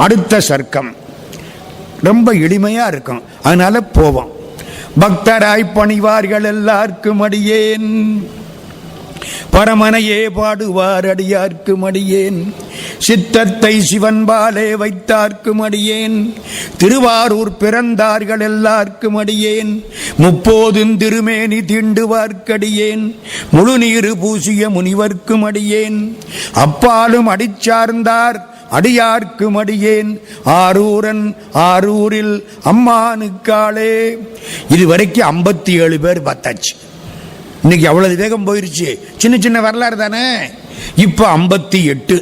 அடுத்த சர்க்கம். ரொம்ப எளிமையாக இருக்கும். அதனால போவோம். பக்தராய் பணிவார்கள் எல்லாருக்கும் அடியேன். பரமனையே பாடுவார் அடியார்க்கும் அடியேன். சித்தத்தை சிவன்பாலே வைத்தார்க்கும் அடியேன். திருவாரூர் பிறந்தார்கள் எல்லார்க்கும் அடியேன். முப்போதும் திருமேனி தீண்டுவார்க்கடியேன் முழுநீரு பூசிய முனிவர்க்கும் அடியேன். அப்பாலும் அடிச்சார்ந்தார் அடியார்க்கும் அடியேன் ஆரூரன் ஆரூரில் அம்மானுக்காளே இதுவரைக்கும் ஐம்பத்தி ஏழு பேர் பார்த்தாச்சு இன்னைக்கு அவ்வளவு வேகம் போயிருச்சு. சின்ன சின்ன வரலாறு தானே? இப்போ ஐம்பத்தி எட்டு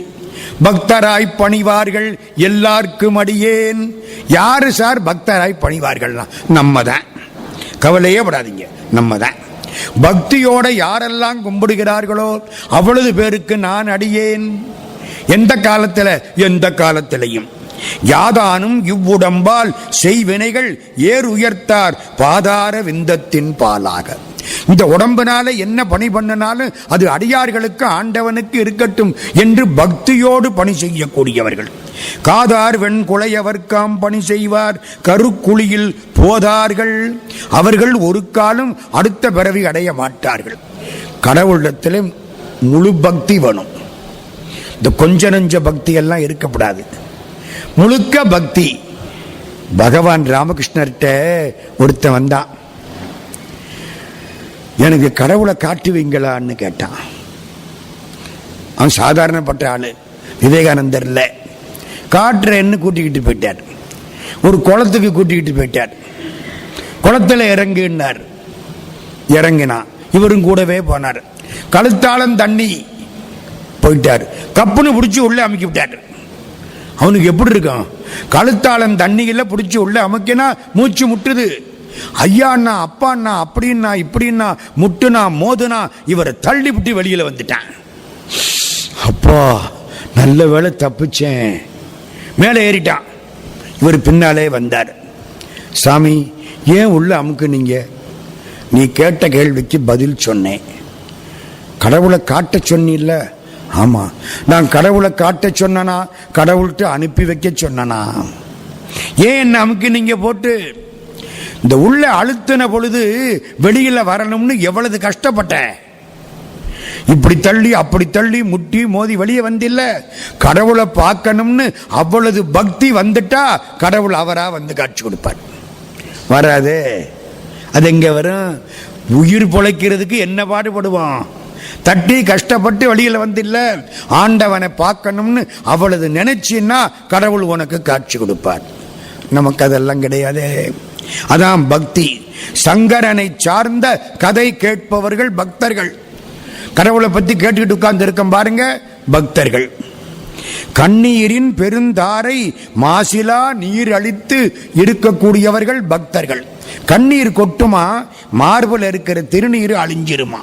பக்தராய் பணிவார்கள் எல்லாருக்கும் அடியேன் யாரு சார் பக்தராய் பணிவார்கள்னா? நம்ம தான் கவலையே படாதீங்க. நம்ம தான் பக்தியோட யாரெல்லாம் கும்பிடுகிறார்களோ அவ்வளவு பேருக்கு நான் அடியேன். எந்த காலத்தில்? எந்த காலத்திலையும். யாதானும் இவ்வுடம்பால் செய்வினைகள் ஏர் உயர்த்தார் பாதார விந்தத்தின் பாலாக. இந்த உடம்புனால என்ன பணி பண்ணினாலும் அது அடியார்களுக்கு ஆண்டவனுக்கு இருக்கட்டும் என்று பக்தியோடு பணி செய்யக்கூடியவர்கள். காதார் வெண்குளையவர்க்காம் பணி செய்வார் கருக்குழியில் போதார்கள். அவர்கள் ஒரு காலம் அடுத்த பிறவி அடைய மாட்டார்கள். கடவுளிடத்திலும் முழு பக்தி வேணும். இந்த கொஞ்ச நஞ்ச பக்தி எல்லாம் இருக்கக்கூடாது. முழுக்க பக்தி. பகவான் ராமகிருஷ்ணர்கிட்ட ஒருத்தன் வந்தான். எனக்கு கடவுளை காட்டுவீங்களான்னு கேட்டான். அவன் சாதாரணப்பட்ட ஆள். விவேகானந்தர் இல்லை. காட்டுறேன்னு கூட்டிக்கிட்டு போயிட்டார். ஒரு குளத்துக்கு கூட்டிக்கிட்டு போயிட்டார். குளத்தில் இறங்குனார். இறங்கினான். இவரும் கூடவே போனார். கழுத்தாளம் தண்ணி. போயிட்டார். கப்புன்னு பிடிச்சி உள்ளே அமுக்கி விட்டார். அவனுக்கு எப்படி இருக்கும்? கழுத்தாளம் தண்ணியில் பிடிச்சி உள்ளே அமுக்கினா மூச்சு முட்டுது. ஐயாண்ணா அப்பாண்ணா அப்படின்னா இப்படின்னா முட்டுனா மோதுனா இவரை தள்ளி விட்டு வெளியில் வந்துட்டான். அப்பா நல்ல வேளை தப்பிச்சேன். மேலே ஏறிட்டான். இவர் பின்னாலே வந்தார். சாமி ஏன் உள்ள அமுக்குனீங்க? நீ கேட்ட கேள்விக்கு பதில் சொன்னேன். கடவுளை காட்ட சொன்னில்ல. ஆமாம் நான் கடவுளை காட்ட சொன்னனா? கடவுள்கிட்ட அனுப்பி வைக்க சொன்னனா? ஏன் நமக்கு நீங்கள் போட்டு இந்த உள்ள அழுத்தின பொழுது வெளியில் வரணும்னு எவ்வளவு கஷ்டப்பட்டேன்? இப்படி தள்ளி அப்படி தள்ளி முட்டி மோதி வெளியே வந்தில்ல. கடவுளை பார்க்கணும்னு அவ்வளவு பக்தி வந்துட்டா கடவுள் அவராக வந்து காட்சி கொடுப்பார். வராதே. அது எங்கே வரும்? உயிர் பொழைக்கிறதுக்கு என்ன பாடுபடுவான் தட்டி கஷ்டப்பட்டு வழியில் வந்தில்ல. ஆண்டவனை பார்க்கணும்னு அவளது நினைச்சின்னா கடவுள் உனக்கு காட்சி கொடுப்பார். நமக்கு அதெல்லாம் கிடையாது. அதான் பக்தி. சங்கரனை சார்ந்த கதை கேட்பவர்கள் பக்தர்கள். கடவுளை பற்றி கேட்டுக்கிட்டு உட்கார்ந்து இருக்கோம் பாருங்க பக்தர்கள். கண்ணீரின் பெருந்தாரை மாசிலா நீர் அளித்து இருக்கக்கூடியவர்கள் பக்தர்கள். கண்ணீர் கொட்டுமா? மார்பில் இருக்கிற திருநீர் அழிஞ்சிருமா?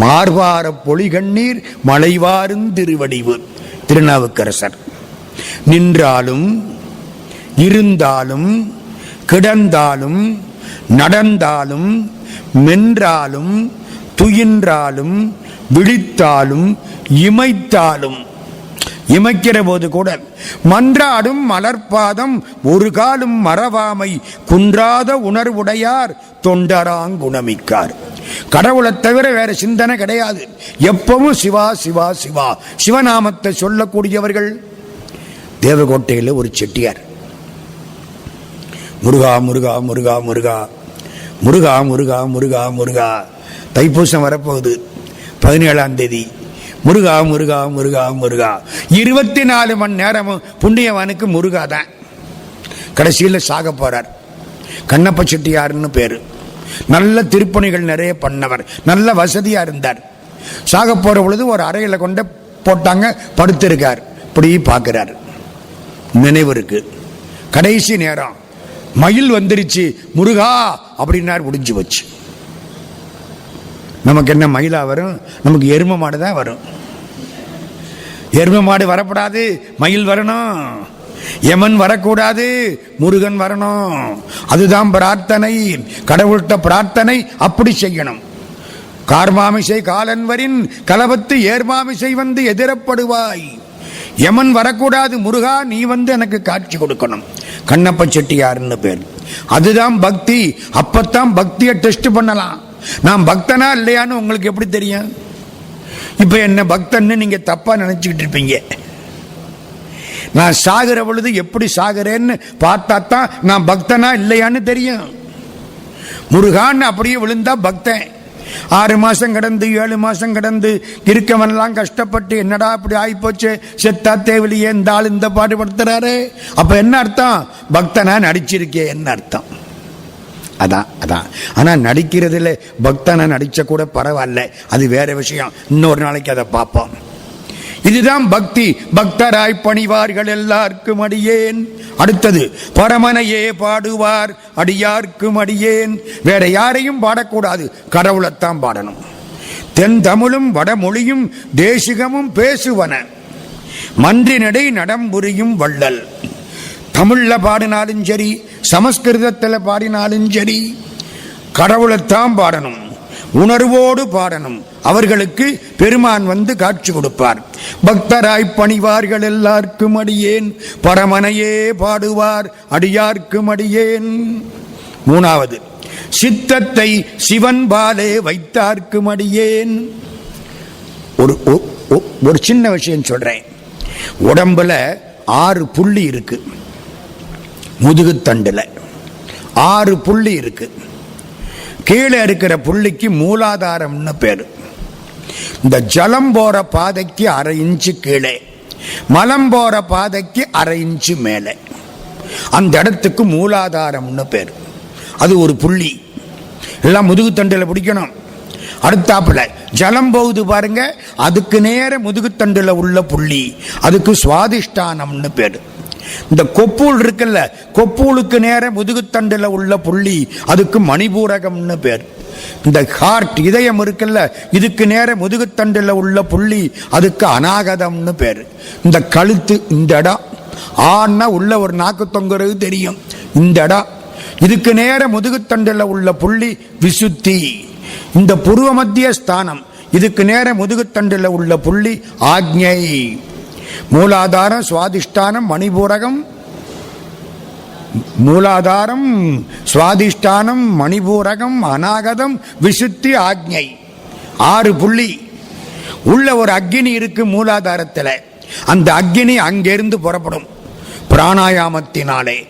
மார்பார பொலிகண்ணீர் மலைவாரும் திருவடிவு. திருநாவுக்கரசர். நின்றாலும் இருந்தாலும் கிடந்தாலும் நடந்தாலும் மென்றாலும் துயின்றாலும் விழித்தாலும் இமைத்தாலும். இமைக்கிற போது கூட மன்றாடும் மலர்பாதம் ஒரு காலும் மறவாமை குன்றாத உணர்வுடையார் தொண்டராங்குணமிக்கார். கடவுளை தவிர வேற சிந்தனை கிடையாது. எப்பவும் சிவா சிவா சிவா. சிவநாமத்தை சொல்லக்கூடியவர்கள் தேவகோட்டையில் ஒரு செட்டியார். முருகா முருகா முருகா முருகா. முருகா முருகா முருகா முருகா. தைப்பூசம் வரப்போகுது. பதினேழாம் தேதி. முருகா முருகா முருகா முருகா. இருபத்தி நாலு மணி நேரமும் புண்ணியவானுக்கு முருகா தான். கடைசியில் சாக போறார். கண்ணப்ப செட்டியார்னு பேரு. நல்ல திருப்பணிகள் நிறைய பண்ணவர். நல்ல வசதியா இருந்தார். சாக போகிற பொழுது ஒரு அறையில் கொண்டு போட்டாங்க படுத்திருக்கார். இப்படி பார்க்குறார். நினைவு இருக்கு. கடைசி நேரம். மயில் வந்துருச்சு முருகா! அப்படின்னார் முடிஞ்சு வச்சு நமக்கு என்ன மயிலா வரும்? நமக்கு எரும மாடு தான் வரும். எரும மாடு வரக்கூடாது மயில் வரணும். யமன் வரக்கூடாது முருகன் வரணும். அதுதான் பிரார்த்தனை. கடவுள்கிட்ட பிரார்த்தனை அப்படி செய்யணும். கார்மாமிசை காலன்வரின் கலவத்து ஏர்மாமிசை வந்து எதிரப்படுவாய். யமன் வரக்கூடாது முருகா நீ வந்து எனக்கு காட்சி கொடுக்கணும். கண்ணப்ப செட்டியாருன்னு பேர். அதுதான் பக்தி. அப்பத்தான் பக்தியை டெஸ்ட் பண்ணலாம். நான் பக்தனா இல்லையான்னு உங்களுக்கு எப்படி தெரியும்? இப்போ என்ன பக்தன்னு நீங்கள் தப்பாக நினச்சிக்கிட்டு இருப்பீங்க. நான் சாகிற பொழுது எப்படி சாகிறேன்னு பார்த்தா தான் நான் பக்தனா இல்லையான்னு தெரியும். முருகான்னு அப்படியே விழுந்தா பக்தன். ஆறு மாசம் கடந்து ஏழு மாசம் கடந்து இருக்கவன்லாம் கஷ்டப்பட்டு என்னடா இப்படி ஆயிப்போச்சு? செத்தா தேவலியே இந்த ஆள் இந்த பாடுபடுத்துறாரு அப்ப என்ன அர்த்தம்? பக்தனா நடிச்சிருக்கே என்ன அர்த்தம்? அதான் அதான். ஆனால் நடிக்கிறதுல பக்தனை நடிச்ச கூட பரவாயில்ல. அது வேற விஷயம். இன்னொரு நாளைக்கு அதை பார்ப்போம். இதுதான் பக்தி. பக்தராய் பணிவார்கள் எல்லாருக்கும் அடியேன். அடுத்தது பரமனையே பாடுவார். அடியார்க்கும் அடியேன். வேற யாரையும் பாடக்கூடாது. கடவுளைத்தான் பாடணும். தென் தமிழும் வடமொழியும் தேசிகமும் பேசுவன. மன்றினடை நடம்புரியும் வள்ளல். தமிழில் பாடினாலும் சரி சமஸ்கிருதத்தில் பாடினாலும் சரி கடவுளைத்தான் பாடணும். உணர்வோடு பாடணும். அவர்களுக்கு பெருமான் வந்து காட்சி கொடுப்பார். பக்தராய் பணிவார்கள் எல்லாருக்கும் அடியேன். பரமனையே பாடுவார். அடியார்க்கும் அடியேன். மூணாவது சித்தத்தை சிவன் பாலே வைத்தார்க்கும் அடியேன். ஒரு ஒ- ஒரு சின்ன விஷயம் சொல்றேன். உடம்புல ஆறு புள்ளி இருக்கு. முதுகுத்தண்டுல ஆறு புள்ளி இருக்குது கீழே இருக்கிற புள்ளிக்கு மூலாதாரம்னு பேர். இந்த ஜலம் போற பாதைக்கு அரை இன்ச்சு கீழே மலம் போற பாதைக்கு அரை இன்ச்சு மேலே. அந்த இடத்துக்கு மூலாதாரம்னு பேர். அது ஒரு புள்ளி. எல்லாம் முதுகுத்தண்டில் பிடிக்கணும். அடுத்தாப்புல ஜலம் போகுது பாருங்க அதுக்கு நேர முதுகுத்தண்டுல உள்ள புள்ளி அதுக்கு சுவாதிஷ்டானம்னு பேரு. இந்த கொப்பூல் இருக்குல்ல கொப்பூலுக்கு நேர முதுகுத்தண்டில் உள்ள புள்ளி அதுக்கு மணிபூரகம்னு பேர். இந்த ஹார்ட் இதயம் இருக்குல்ல இதுக்கு நேர முதுகுத்தண்டில் உள்ள புள்ளி அதுக்கு அநாகதம்னு பேர். இந்த கழுத்து இந்த இடம் ஆன்னா உள்ள ஒரு நாக்கு தொங்குறது தெரியும். இந்த இடம் இதுக்கு நேர முதுகுத்தண்டில் உள்ள புள்ளி விசுத்தி. இந்த புருவ மத்திய ஸ்தானம். இதுக்கு நேர முதுகுத்தண்டில் உள்ள புள்ளி ஆக்ஞை. மூலாதாரம் சுவாதிஷ்டானம் மணிபூரகம். மூலாதாரம் சுவாதிஷ்டானம் மணிபூரகம் அநாகதம் விசுத்தி ஆக்ஞை. ஆறு புள்ளி. உள்ள ஒரு அக்னி இருக்கு மூலாதாரத்தில். அந்த அக்னி அங்கிருந்து புறப்படும். பிராணாயாமத்தினாலே.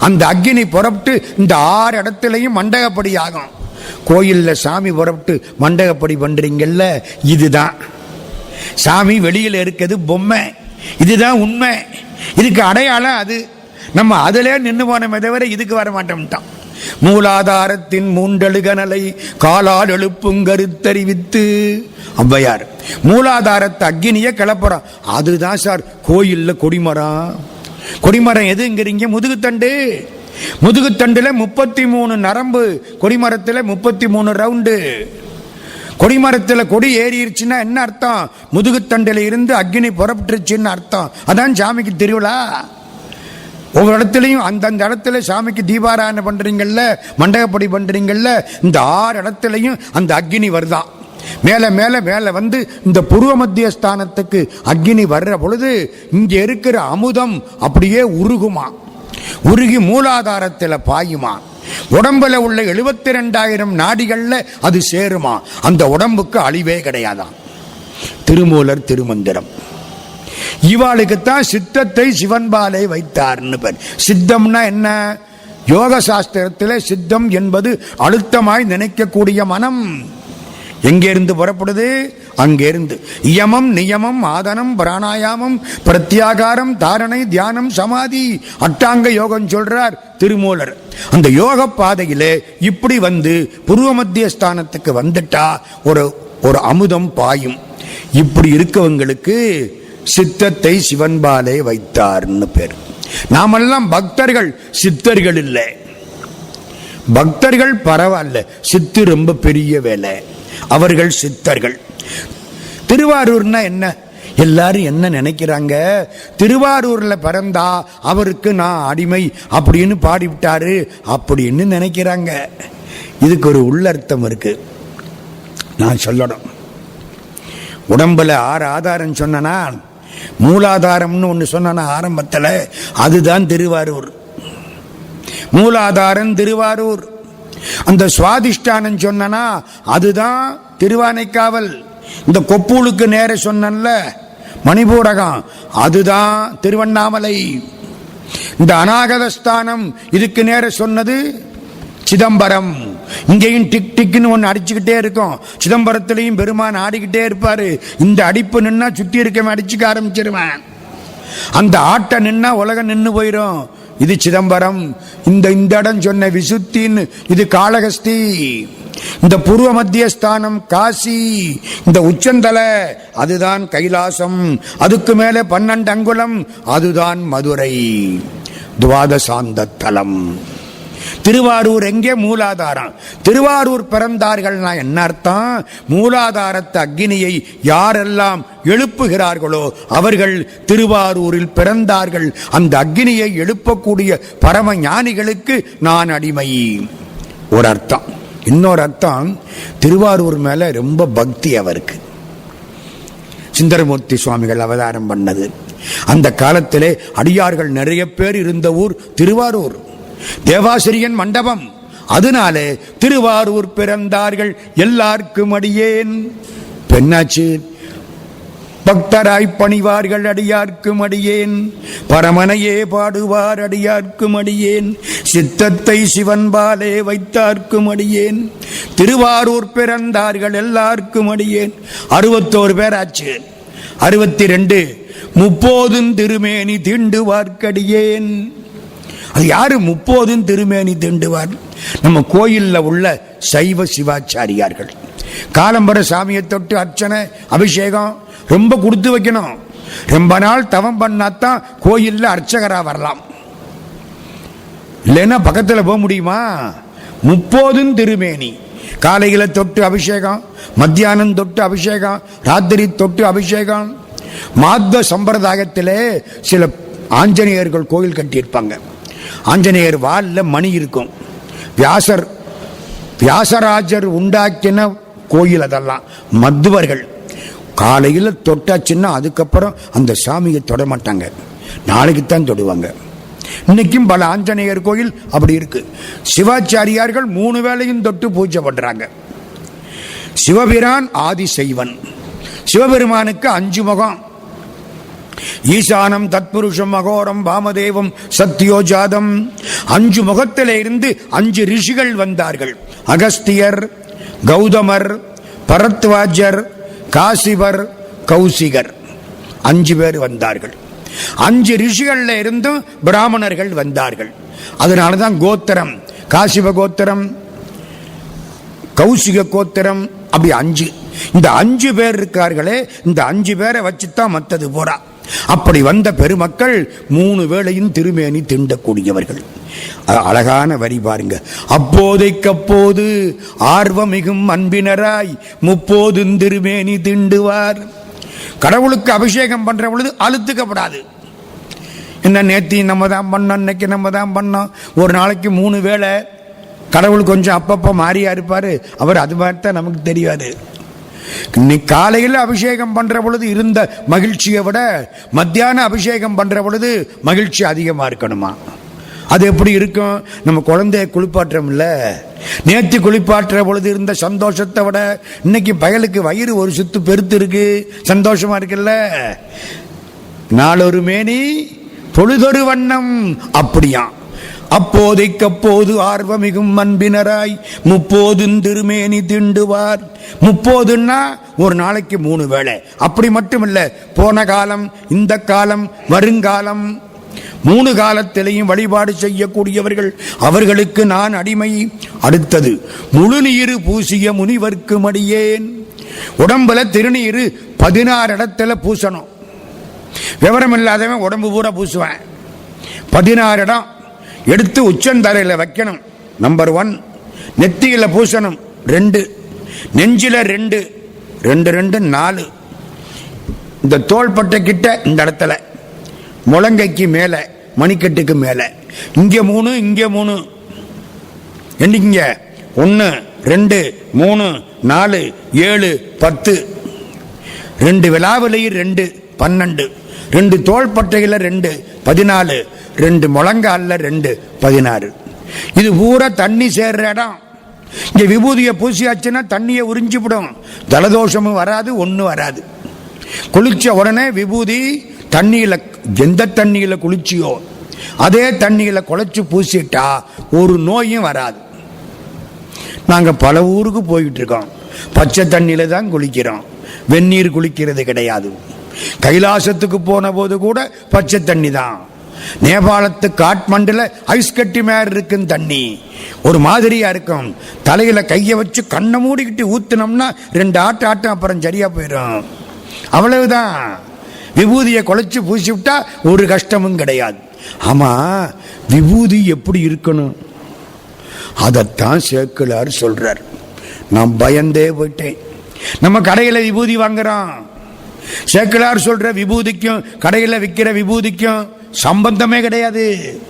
அந்த அக்னி புறப்பட்டு இந்த ஆறு இடத்துலையும் மண்டகப்படி ஆகும். கோயிலில் சாமி புறப்பட்டு மண்டகப்படி பண்ணுறீங்கல்ல இதுதான். சாமி வெளியில் இருக்கிறது பொம்மை. இதுதான் உண்மை. இதுக்கு அடையாளம் அது. நம்ம அதிலே நின்று போனமே தவிர இதுக்கு வர மாட்டோம்ட்டான். மூலாதாரத்தின் மூண்டழுகனலை காலால் எழுப்பும் கருத்தறிவித்து ஔவையார். மூலாதாரத்தை அக்னியை கிளப்புறோம் அதுதான் சார் கோயிலில் கொடிமரம். கொடிமரம் எதுங்கிறீங்க? முதுகுத்தண்டு. முதுகுத்தண்டில் முப்பத்தி மூணு நரம்பு கொடிமரத்தில் முப்பத்தி மூணு ரவுண்டு. கொடிமரத்தில் கொடி ஏறிடுச்சுன்னா என்ன அர்த்தம்? முதுகுத்தண்டில் இருந்து அக்னி புறப்பட்டுருச்சுன்னு அர்த்தம். அதான் சாமிக்கு திருவிழா. ஒவ்வொரு இடத்துலையும் அந்தந்த இடத்துல சாமிக்கு தீபாராயணம் பண்ணுறீங்கள்ல மண்டகப்படி பண்ணுறீங்கள்ல இந்த ஆறு இடத்துலையும் அந்த அக்னி வருதான் மேலே மேலே மேலே வந்து இந்த பூர்வ மத்திய ஸ்தானத்துக்கு அக்னி வர்ற பொழுது இங்கே இருக்கிற அமுதம் அப்படியே உருகுமா? உருகி மூலாதாரத்தில் பாயுமா? உடம்புல உள்ள எழுபத்தி ரெண்டாயிரம் நாடிகள்ல அது சேருமா? அந்த உடம்புக்கு அழிவே கிடையாதான் திருமூலர் திருமந்திரம். இவாளுக்குத்தான் சித்தத்தை சிவன்பாலை வைத்தார்னு பேர். சித்தம்னா என்ன? யோக சாஸ்திரத்தில் சித்தம் என்பது அழுத்தமாய் நினைக்கக்கூடிய மனம். எங்கிருந்து புறப்படுது? அங்கேருந்து. இயமம் நியமம் ஆதனம் பிராணாயாமம் பிரத்யாகாரம் தாரணை தியானம் சமாதி அட்டாங்க யோகம் சொல்றார் திருமூலர். அந்த யோக பாதையிலே இப்படி வந்து பூர்வ மத்திய ஸ்தானத்துக்கு வந்துட்டா ஒரு ஒரு அமுதம் பாயும். இப்படி இருக்கவங்களுக்கு சித்தத்தை சிவன்பாலே வைத்தார்னு பேர். நாமெல்லாம் பக்தர்கள் சித்தர்கள் இல்லை. பக்தர்கள் பரவாயில்ல. சித்து ரொம்ப பெரிய வேலை. அவர்கள் சித்தர்கள். திருவாரூர்னா என்ன? எல்லாரும் என்ன நினைக்கிறாங்க? திருவாரூர்ல பிறந்தா அவருக்கு நான் அடிமை அப்படின்னு பாடிவிட்டாரு அப்படின்னு நினைக்கிறாங்க. இதுக்கு ஒரு உள்ளர்த்தம் இருக்கு. நான் சொல்லணும். உடம்புல ஆறு ஆதாரம் சொன்னனா? மூலாதாரம்னு ஒன்று சொன்னா ஆரம்பத்தில்? அதுதான் திருவாரூர். மூலாதாரம் திருவாரூர். அந்த சுவாதிஷ்டானம் சொன்னனா அதுதான் திருவானைக்காவல். இந்த கொப்பூலுக்கு நேர சொன்னன்ல மணிபூரகம் அதுதான் திருவண்ணாமலை. இந்த அநாகதஸ்தானம் இதுக்கு நேர சொன்னது சிதம்பரம். இங்கேயும் டிக் டிக்னு ஒன்று அடிச்சுக்கிட்டே இருக்கும். சிதம்பரத்திலையும் பெருமான் ஆடிக்கிட்டே இருப்பாரு. இந்த அடிப்பு நின்னா சுற்றி இருக்கவன் அடிச்சுக்க ஆரம்பிச்சிருவேன். அந்த ஆட்டை நின்னா உலகம் நின்று போயிடும் இது சிதம்பரம். இந்த இந்த இடம் சொன்ன விசுத்தின்னு இது காளகஸ்தி இந்த பூர்வ மத்திய ஸ்தானம் காசி. இந்த உச்சந்தலை அதுதான் கைலாசம். அதுக்கு மேலே பன்னெண்டு அங்குலம் அதுதான் மதுரை. துவாதசாந்த தலம் திருவாரூர் எங்கே மூலாதாரம்? திருவாரூர் பிறந்தார்கள்னா என்ன அர்த்தம்? மூலாதாரத்து அக்னியை யாரெல்லாம் எழுப்புகிறார்களோ அவர்கள் திருவாரூரில் பிறந்தார்கள். அந்த அக்னியை எழுப்பக்கூடிய பரம ஞானிகளுக்கு நான் அடிமை. ஒரு அர்த்தம் இன்னொரு அர்த்தம் திருவாரூர் மேல ரொம்ப பக்தி அவருக்கு. சுந்தரமூர்த்தி சுவாமிகள் அவதாரம் பண்ணது. அந்த காலத்திலே அடியார்கள் நிறைய பேர் இருந்த ஊர் திருவாரூர். தேவாசிரியன் மண்டபம். அதனாலே திருவாரூர் பிறந்தார்கள் எல்லாருக்கும் அடியேன். பெண்ணாச்சு பக்தராய் பணிவார்கள் அடியார்க்கும் அடியேன். பரமனையே பாடுவார் அடியார்க்கும் அடியேன். சித்தத்தை சிவன்பாலே வைத்தார்க்கும் அடியேன். திருவாரூர் பிறந்தார்கள் எல்லாருக்கும் அடியேன். அறுபத்தோரு பேர் ஆச்சு அறுபத்தி ரெண்டு முப்போதும் திருமேனி தீண்டுவார்க்கடியேன். அது யார்? முப்போதும் திருமேனி திண்டுவார். நம்ம கோயிலில் உள்ள சைவ சிவாச்சாரியார்கள். காலம்பர சாமியை தொட்டு அர்ச்சனை அபிஷேகம் ரொம்ப கொடுத்து வைக்கணும். ரொம்ப நாள் தவம் பண்ணாதான் கோயிலில் அர்ச்சகராக வரலாம். இல்லைன்னா பக்கத்தில் போக முடியுமா? முப்போதும் திருமேனி. காலையில் தொட்டு அபிஷேகம் மத்தியானம் தொட்டு அபிஷேகம் ராத்திரி தொட்டு அபிஷேகம். மாத சம்பிரதாயத்திலே சில ஆஞ்சநேயர்கள் கோயில் கட்டியிருப்பாங்க. ஆஞ்சநேயர் வாலில் மணி இருக்கும். வியாசர் வியாசராஜர் உண்டாக்கின கோயில் அதெல்லாம். மத்துவர்கள் காலையில் தொட்டாச்சுன்னா அதுக்கப்புறம் அந்த சாமியை தொட மாட்டாங்க. நாளைக்கு தான் தொடுவாங்க. இன்னைக்கும் பல ஆஞ்சநேயர் கோயில் அப்படி இருக்கு. சிவாச்சாரியார்கள் மூணு வேளையும் தொட்டு பூஜை பண்றாங்க. சிவபிரான் ஆதி செய்வன் சிவபெருமானுக்கு அஞ்சு முகம். ஈசானம் தத்புருஷம் அகோரம் வாமதேவம் சத்யோஜாதம். அஞ்சு முகத்திலே இருந்து அஞ்சு ரிஷிகள் வந்தார்கள். அகஸ்தியர் கௌதமர் பரத்வாஜர் காசிவர் கௌசிகர். அஞ்சு பேர் வந்தார்கள். அஞ்சு ரிஷிகள்ல இருந்தும் பிராமணர்கள் வந்தார்கள். அதனால தான் கோத்திரம் காசிவ கோத்திரம் கௌசிக கோத்திரம் அப்படி அஞ்சு. இந்த அஞ்சு பேர் இருக்கார்களே இந்த அஞ்சு பேரை வச்சுத்தான் மத்தது போறா. அப்படி வந்த பெருமக்கள் மூணு வேளையும் திருமேனி திண்டக்கூடியவர்கள். அழகான வரி பாருங்க. அப்போதைக்கப்போது ஆர்வமிகும் அன்பினராய் முப்போதும் திருமேனி திண்டுவார். கடவுளுக்கு அபிஷேகம் பண்ற பொழுது அழுத்துக்கப்படாது. என்ன நேத்தி நம்ம தான் பண்ணோம் இன்னைக்கு நம்ம தான் பண்ணோம். ஒரு நாளைக்கு மூணு வேளை கடவுள் கொஞ்சம் அப்பப்போ மாறியா இருப்பாரு. அவர் அது மாதிரி தான் நமக்கு தெரியாது. இன்னைக்கு காலையில் அபிஷேகம் பண்ணுற பொழுது இருந்த மகிழ்ச்சியை விட மத்தியான அபிஷேகம் பண்ணுற பொழுது மகிழ்ச்சி அதிகமாக இருக்கணுமா? அது எப்படி இருக்கும்? நம்ம குழந்தைய குளிப்பாட்டுறோம்ல நேற்று குளிப்பாட்டுற பொழுது இருந்த சந்தோஷத்தை விட இன்னைக்கு பயலுக்கு வயிறு ஒரு சுத்து பெருத்து இருக்கு. சந்தோஷமா இருக்குல்ல? நாளொரு மேனி பொழுதொரு வண்ணம் அப்படியாம். அப்போதைக்கப்போது ஆர்வமிகும் அன்பினராய் முப்போதும் திருமேனி திண்டுவார். முப்போதுன்னா ஒரு நாளைக்கு மூணு வேளை. அப்படி மட்டும் இல்லை போன காலம் இந்த காலம் வருங்காலம் மூணு காலத்திலையும் வழிபாடு செய்யக்கூடியவர்கள் அவர்களுக்கு நான் அடிமை. அடுத்தது முழுநீரு பூசிய முனிவர்க்கு மடியேன். உடம்புல திருநீரு பதினாறு இடத்துல பூசணும். விவரம் இல்லாதவன் உடம்பு பூரா பூசுவேன். பதினாறு இடம் எடுத்து உச்சந்தரையில் வைக்கணும். நம்பர் ஒன் நெத்தியில் பூசணும். ரெண்டு நெஞ்சில் ரெண்டு ரெண்டு ரெண்டு நாலு. இந்த தோள்பட்டை கிட்ட இந்த இடத்துல. முழங்கைக்கு மேலே மணிக்கட்டுக்கு மேலே. இங்கே மூணு இங்கே மூணு. என்னைக்குங்க? ஒன்று ரெண்டு மூணு நாலு ஏழு பத்து. ரெண்டு விழாவிலையும் ரெண்டு பன்னெண்டு. ரெண்டு தோள்பட்டையில் ரெண்டு பதினாலு ரெண்டு முழங்கால ரெண்டு பதினாறு. இது பூரா தண்ணி சேர்ற இடம். இங்க விபூதியை பூசியாச்சுன்னா தண்ணியை உறிஞ்சிவிடும். ஜலதோஷமும் வராது ஒன்றும் வராது. குளிச்ச உடனே விபூதி தண்ணியில் எந்த தண்ணியில் குளிச்சியோ அதே தண்ணியில் குழைச்சி பூசிட்டா ஒரு நோயும் வராது. நாங்கள் பல ஊருக்கு போயிட்டு இருக்கோம். பச்சை தண்ணியில் தான் குளிக்கிறோம். வெந்நீர் குளிக்கிறது கிடையாது. கைலாசத்துக்கு போன போது கூட பச்சை தண்ணி தான். நேபாளத்து காட்மண்டில் ஐஸ் கட்டி மாதிரி இருக்கும் தண்ணி. ஒரு மாதிரியா இருக்கும். தலையில கையை வச்சு கண்ணை மூடிக்கிட்டு ஊத்துனோம்னா ரெண்டு ஆட்டம் ஆட்டம் அப்புறம் சரியா போயிடும் அவ்வளவுதான். விபூதியை குழைச்சு பூசி விட்டா ஒரு கஷ்டமும் கிடையாது. ஆமா விபூதி எப்படி இருக்கணும்? அதைத்தான் சேக்கிலார் சொல்றார். நான் பயந்தே போயிட்டேன். நம்ம கடையில் விபூதி வாங்குறோம். சேக்கலார் சொல்ற விபூதிக்கும் கடையில் விற்கிற விபூதிக்கும் சம்பந்தமே கிடையாது.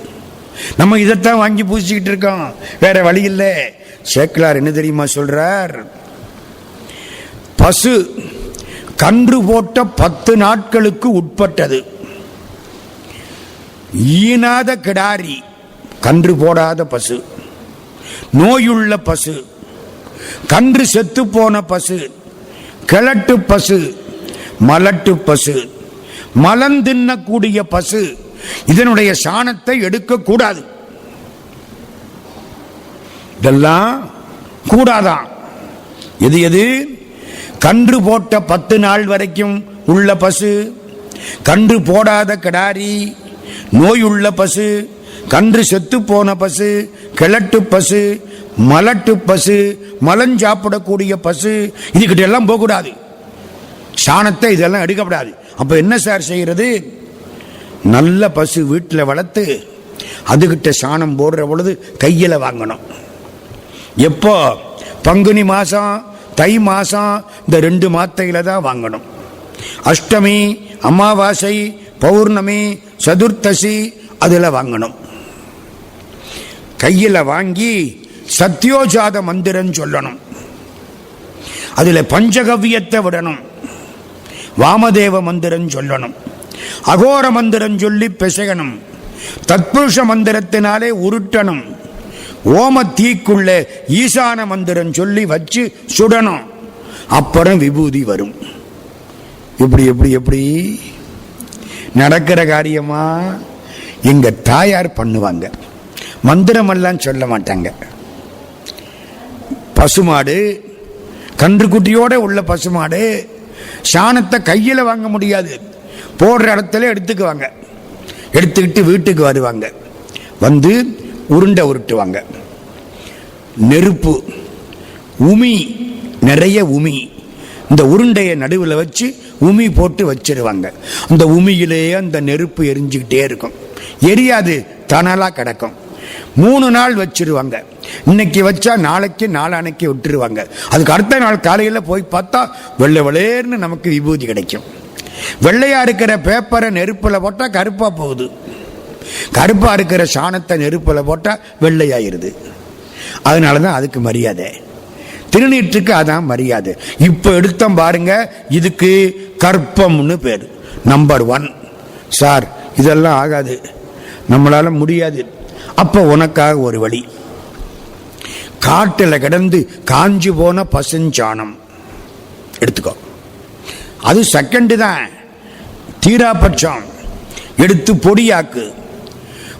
நம்ம இதைத்தான் வாங்கி பூசிக்கிட்டு இருக்கோம். வேற வழி இல்லை. சேக்கிலார் என்ன தெரியுமா சொல்றார்? பசு கன்று போட்ட பத்து நாட்களுக்கு உட்பட்டது. ஈனாத கிடாரி கன்று போடாத பசு. நோயுள்ள பசு. கன்று செத்து போன பசு. கிழட்டு பசு. மலட்டு பசு. மலம் தின்னக்கூடிய பசு இதனுடைய சாணத்தை எடுக்கக்கூடாது இதெல்லாம் கூடாதான். எது எது? கன்று போட்ட பத்து நாள் வரைக்கும் உள்ள பசு கன்று போடாத கிடாரி நோயுள்ள பசு கன்று செத்து போன பசு கிழட்டு பசு மலட்டு பசு மலம் சாப்பிடக்கூடிய பசு இதுகிட்ட எல்லாம் போகக்கூடாது. சாணத்தை இதெல்லாம் எடுக்கப்படாது. அப்போ என்ன சார் செய்கிறது நல்ல பசு வீட்டில் வளர்த்து அதுகிட்ட சாணம் போடுற பொழுது கையில் வாங்கணும். எப்போ? பங்குனி மாதம் தை மாதம் இந்த ரெண்டு மாத்தையில் தான் வாங்கணும். அஷ்டமி அமாவாசை பௌர்ணமி சதுர்த்தசி அதில் வாங்கணும். கையில் வாங்கி சத்யோஜாத மந்திரம் சொல்லணும். அதில் பஞ்சகவ்யத்தை விடணும். வாமதேவ மந்திரம் சொல்லணும். அகோர மந்திரம் சொல்லி பிசையணும். தத்புருஷ மந்திரத்தினாலே உருட்டணும். ஓம தீக்குள்ள ஈசான மந்திரம் சொல்லி வச்சு சுடணும். அப்புறம் விபூதி வரும். இப்படி எப்படி எப்படி நடக்கிற காரியமா எங்க தாயார் பண்ணுவாங்க. மந்திரமெல்லாம் சொல்ல மாட்டாங்க. பசுமாடு கன்றுக்குட்டியோட உள்ள பசுமாடு சாணத்தை கையில் வாங்க முடியாது. போடுற இடத்துல எடுத்துக்குவாங்க. எடுத்துக்கிட்டு வீட்டுக்கு வருவாங்க. வந்து உருண்டை உருட்டுவாங்க. நெருப்பு உமி நிறைய உமி. இந்த உருண்டையை நடுவில் வச்சு உமி போட்டு வச்சிருவாங்க. அந்த உமியிலேயே அந்த நெருப்பு எரிஞ்சுக்கிட்டே இருக்கும். எரியாது தணலாக கிடக்கும். மூணு நாள் வச்சிருவாங்க. இன்னைக்கு வச்சா நாளைக்கு நாளானைக்கு விட்டுருவாங்க. அதுக்கு அடுத்த நாள் காலையில் போய் பார்த்தா வெள்ளை வெளேர்னு நமக்கு விபூதி கிடைக்கும். வெள்ளையா இருக்கிற பேப்பரை நெருப்பில் போட்டால் கருப்பாக போகுது. கருப்பாக இருக்கிற சாணத்தை நெருப்பில் போட்டால் வெள்ளையாயிருது. அதனால தான் அதுக்கு மரியாதை. திருநீற்றுக்கு அதான் மரியாதை. இப்போ எடுத்தோம் பாருங்க இதுக்கு கற்பம்னு பேர். நம்பர் ஒன் சார் இதெல்லாம் ஆகாது. நம்மளால் முடியாது. அப்போ உனக்காக ஒரு வழி. காட்டில் கிடந்து காஞ்சி போன பசுஞ்சாணம். எடுத்துக்கோ. அது செகண்டு தான். தீராபட்சம். எடுத்து பொடியாக்கு.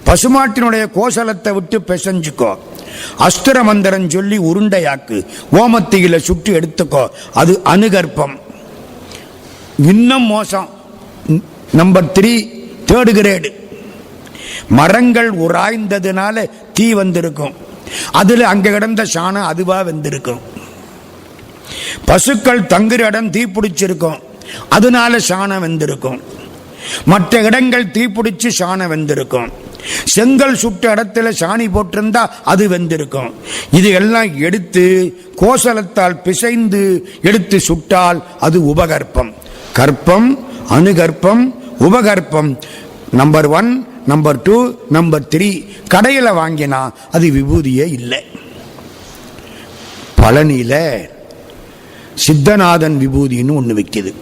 பசுமாட்டினுடைய கோசலத்தை விட்டு பிசைஞ்சுக்கோ. அஸ்திர மந்திரம் சொல்லி உருண்டையாக்கு. ஓமத்தியில சுட்டு எடுத்துக்கோ. அது அனுகற்பம் இன்னும் மோசம். நம்பர் த்ரீ தேர்டு கிரேடு மரங்கள் உராய்ந்ததுனால தீ வந்திருக்கும். அதில் அங்க கிடந்த சாணம் அதுவா வந்திருக்கும். பசுக்கள் தங்குற இடம் தீ பிடிச்சிருக்கும். அதனால சாணம் வந்திருக்கும். மற்ற இடங்கள் தீப்பிடிச்சு சாணம் வந்திருக்கும். செங்கல் சுட்ட இடத்துல சாணி போட்டிருந்தா அது வெந்திருக்கும். இது எல்லாம் எடுத்து கோசலத்தால் பிசைந்து எடுத்து சுட்டால் அது உபகற்பம். கற்பம் அணுகற்பம் உபகற்பம். Number one number two number three கடையில் வாங்கினா அது விபூதியே இல்லை. பழனியில் சித்தநாதன் விபூதின்னு ஒன்று விற்கிது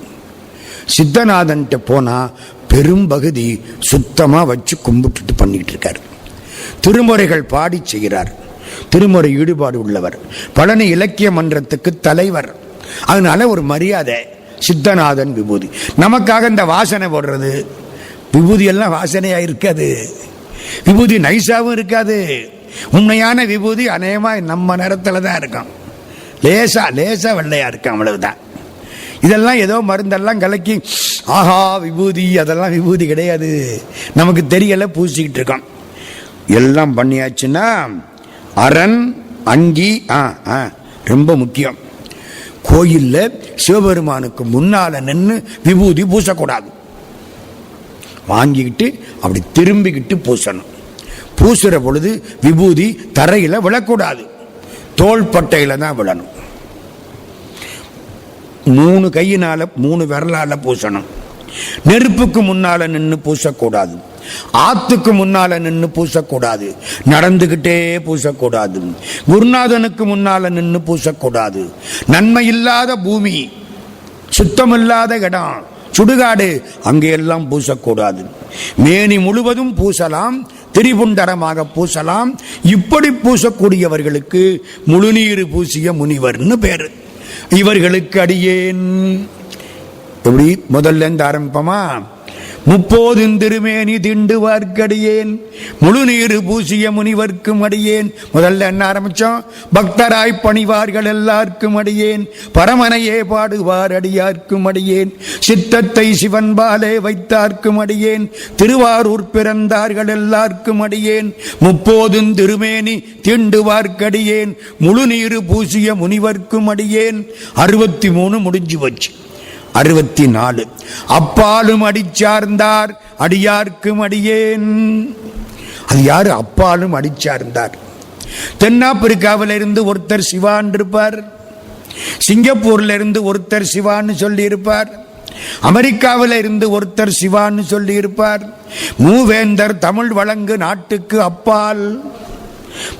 சித்தநாதன்கிட்ட போனால் பெரும்பகுதி சுத்தமாக வச்சு கும்பிட்டுட்டு பண்ணிகிட்டு இருக்கார். திருமுறைகள் பாடி செய்கிறார். திருமுறை ஈடுபாடு உள்ளவர். பழனி இலக்கிய மன்றத்துக்கு தலைவர். அதனால ஒரு மரியாதை சித்தநாதன் விபூதி. நமக்காக இந்த வாசனை போடுறது விபூதி எல்லாம் இருக்காது. விபூதி நைஸாவும் இருக்காது. உண்மையான விபூதி அநேகமாக நம்ம நேரத்தில் தான் இருக்கும். லேசா லேசா வெள்ளையா இருக்கும் அவ்வளவுதான். இதெல்லாம் ஏதோ மருந்தெல்லாம் கலக்கி ஆஹா விபூதி அதெல்லாம் விபூதி கிடையாது. நமக்கு தெரியல பூசிக்கிட்டு இருக்கோம். எல்லாம் பண்ணியாச்சுன்னா அரண் அங்கி ஆ ஆ ரொம்ப முக்கியம். கோயிலில் சிவபெருமானுக்கு முன்னால் நின்று விபூதி பூசக்கூடாது. வாங்கிக்கிட்டு அப்படி திரும்பிக்கிட்டு பூசணும். பூசுற பொழுது விபூதி தரையில் விழக்கூடாது. தோள்பட்டையில் தான் விழணும். மூணு கையினால் மூணு விரலால் பூசணும். நெருப்புக்கு முன்னால் நின்று பூசக்கூடாது. ஆத்துக்கு முன்னால நின்று பூசக்கூடாது. நடந்துகிட்டே பூசக்கூடாது. குருநாதனுக்கு முன்னால நின்று பூசக்கூடாது. நன்மை இல்லாத பூமி சுத்தமில்லாத இடம். சுடுகாடு. அங்கெல்லாம் பூசக்கூடாது. மேனி முழுவதும் பூசலாம் திரிபுண்டரமாக பூசலாம். இப்படி பூசக்கூடியவர்களுக்கு முழுநீர் பூசிய முனிவர்னு பேர். இவர்களுக்கு அடியேன். எப்படி? முதல்ல இருந்து ஆரம்பிப்போமா? முப்போதும் திருமேனி திண்டுவார்க்கடியேன். முழுநீர் பூசிய முனிவர்க்கும் அடியேன். முதல்ல என்ன ஆரம்பிச்சோம்? பக்தராய் பணிவார்கள் எல்லாருக்கும் அடியேன். பரமனையே பாடுவார் அடியார்க்கும் அடியேன். சித்தத்தை சிவன் பாலே வைத்தார்க்கும் அடியேன். திருவாரூர் பிறந்தார்கள் எல்லாருக்கும் அடியேன். முப்போதும் திருமேனி திண்டுவார்க்கடியேன். முழுநீர் பூசிய முனிவர்க்கும் அடியேன். அறுபத்தி மூணு முடிஞ்சு வச்சு அறுபத்தி நாலு அப்பாலும் அடிச்சார்ந்தார் அடியார்க்கும் அடியேன். அது யாரு? அப்பாலும் அடிச்சார்ந்தார் தென்னாப்பிரிக்காவில் இருந்து ஒருத்தர் சிவான் இருப்பார் சிங்கப்பூர்ல இருந்து ஒருத்தர் சிவான்னு சொல்லி இருப்பார் அமெரிக்காவில் இருந்து ஒருத்தர் சிவான்னு சொல்லி இருப்பார் மூவேந்தர் தமிழ் வழங்கு நாட்டுக்கு அப்பால்.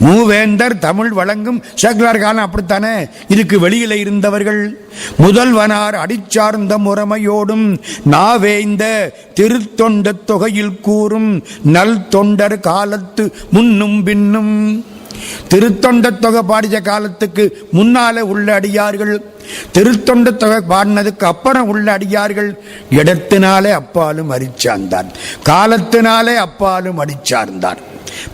மூவேந்தர் தமிழ் வழங்கும் சேக்கலார் காலம் அப்படித்தானே? இதுக்கு வெளியில இருந்தவர்கள். முதல்வனார் அடிச்சார்ந்த முறைமையோடும் நாவேந்த திருத்தொண்ட தொகையில் கூறும் நல் தொண்டர் காலத்து முன்னும் பின்னும். திருத்தொண்ட தொகை பாடிய காலத்துக்கு முன்னால உள்ள அடியார்கள். திருத்தொண்ட தொகை பாடினதுக்கு அப்புறம் உள்ள அடியார்கள். இடத்தினாலே அப்பாலும் அடிச்சார்ந்தார் காலத்தினாலே அப்பாலும் அடிச்சார்ந்தார்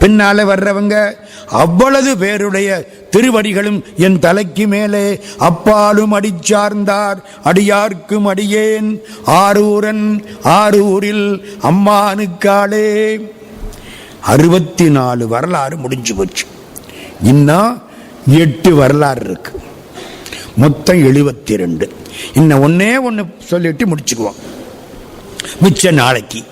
பின்னால வர்றவங்க அவ்வளவு பேருடைய திருவடிகளும் என் தலைக்கு மேலே அப்பாலும் அடிச்சார்ந்தார். அடியார்க்கும் அடியேன். ஆரூரன் ஆரூரில் அம்மானுக்காளே அறுபத்தி நாலு வரலாறு முடிஞ்சு போச்சு. இன்னும் எட்டு வரலாறு இருக்கு. மொத்தம் எழுபத்தி ரெண்டு இன்னும் ஒன்னே ஒன்று சொல்லிட்டு முடிச்சுக்குவோம். மிச்ச நாளைக்கு.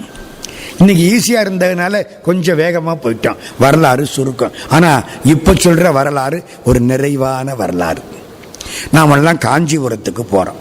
இன்னைக்கு ஈஸியாக இருந்ததுனால கொஞ்சம் வேகமாக போயிட்டோம் வரலாறு சுருக்கம். ஆனால் இப்போ சொல்கிற வரலாறு ஒரு நிறைவான வரலாறு. நாமெல்லாம் காஞ்சிபுரத்துக்கு போகிறோம்